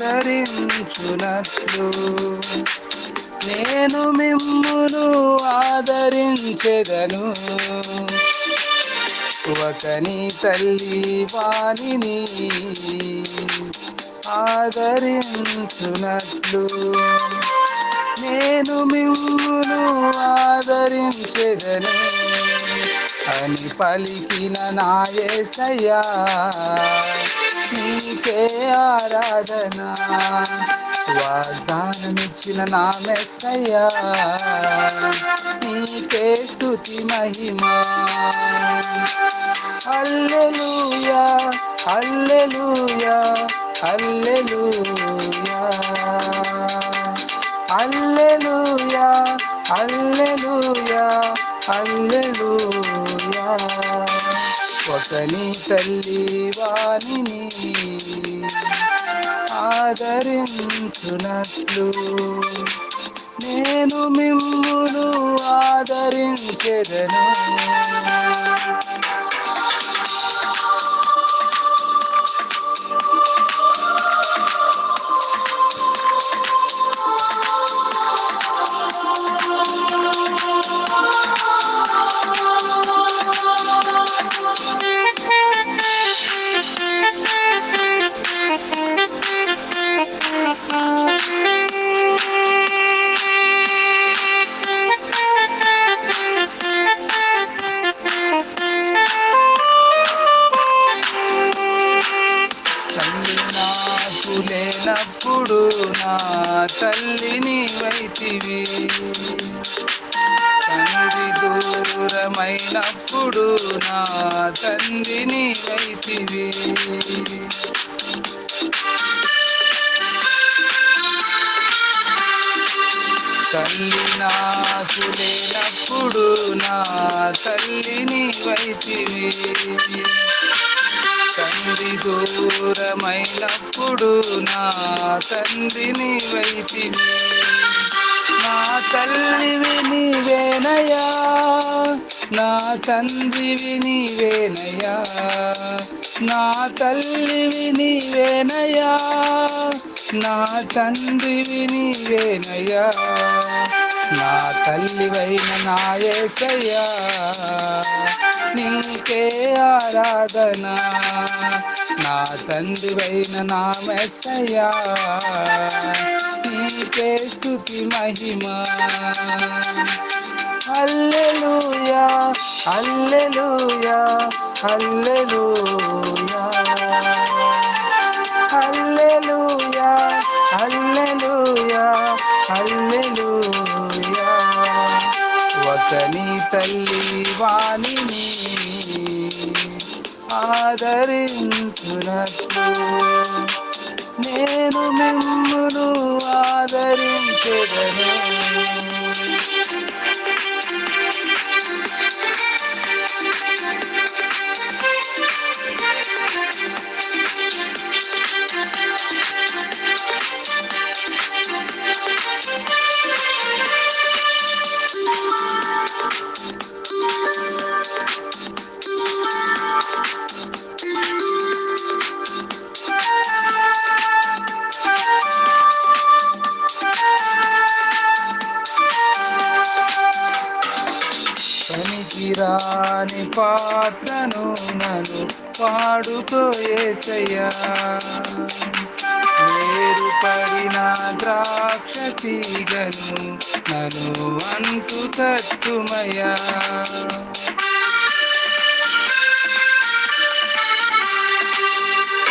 ఆదరించునట్లు. నేను మిమ్మును ఆదరించెదను. ఒకని తల్లి వాణిని ఆదరించునట్లు. నేను మిమ్మును ఆదరించెదను. అని పలికిన నాయసయ్యా నీకే ఆరాధన. వాగ్దానమిచ్చిన నా మెస్సయ్యా. నీకే స్థుతి మహిమా. అల్లెలుయా అల్లెలుయా అల్లెలుయా అల్లెలుయా అల్లెలుయా అల్లెలుయా ఒకని తల్లి వాణిని ఆదరించునట్లు. నేను మిమ్మును ఆదరించెదను. నాకు లేనప్పుడు నా తల్లిని వైతివి. తండ్రి దూరమైనప్పుడు నా తండ్రిని వైతివి. తల్లి నాకు లేనప్పుడు నా తల్లిని వైతివి. తండ్రి దూరమైనప్పుడు నా తండ్రిని వైతివి నా తల్లివి నీవేనయా నా తండ్రివి నీవేనయా నా తల్లివి నీవేనయా నా తండ్రివి నీవేనయా నా తల్లివైన నాయసయ్యా నీకే ఆరాధన. నా తండ్రివైన నా నీకే స్థుతి మహిమ. హల్లెలూయా హల్లెలూయా హల్లెలూయా. హల్లెలూయా హల్లెలూయా హల్లెలూయా ఒకని తల్లి వాణిని ఆదరించునట్లు. నేను మిమ్మును ఆదరించెదను. పనికిరాని పాత్రను నన్ను పాడుతో ఏసయ్యా. వేరు పడిన ద్రాక్ష తీగను నన్ను అంటు తట్టుమయ్యా.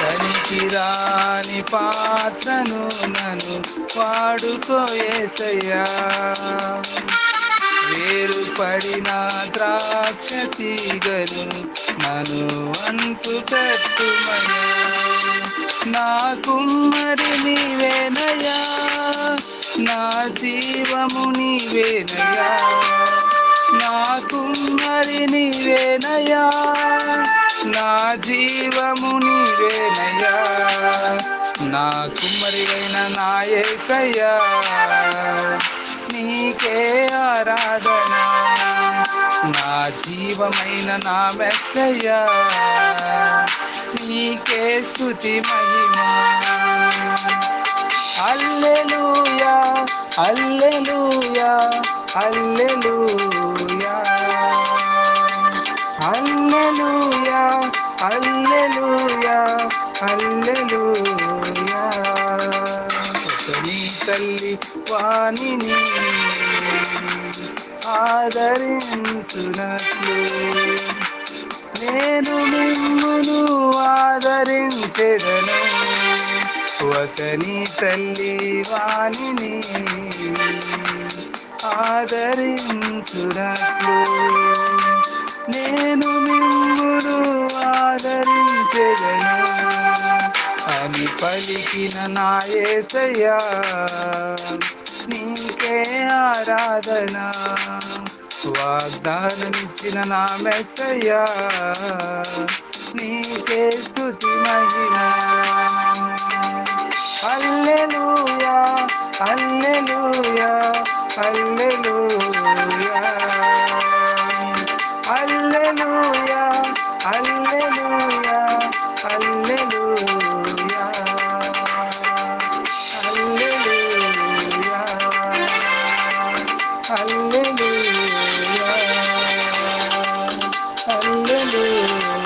పనికిరాని పాత్రను నన్ను పాడుకో ఏసయ్యా. పడిన ద్రాక్ష తీగలు నను అంతు తట్టుమయ్యా నా కుమ్మరి నీవేనయా నా జీవము నీవేనయా నా కుమ్మరి నీవేనయా నా జీవము నీవేనయా నా కుమ్మరివైన నా ఏసయ్యా. నీకే ఆరాధన. నా జీవమైన నా మెస్సయ్య నీకే స్థుతి స్తుతి మహిమా. అల్లెలుయా అల్లెలుయా అల్లెలుయా. అల్లెలుయా అల్లెలుయా అల్లెలూయా. తల్లి వాణిని ఆదరించునట్లు. నేను మిమ్మును ఆదరించెదను. ఒకని తల్లి వాణిని ఆదరించునట్లు. నేను మిమ్మును అని పలికిన నాయసయ్యా నీకే ఆరాధన. వాగ్దానమిచ్చిన నా మెస్సయ్యా నీకే స్థుతి మహిమ. అల్లెలుయా అల్లెలుయా అల్లెలుయా అల్లెలుయా అల్లె Hallelujah. Hallelujah.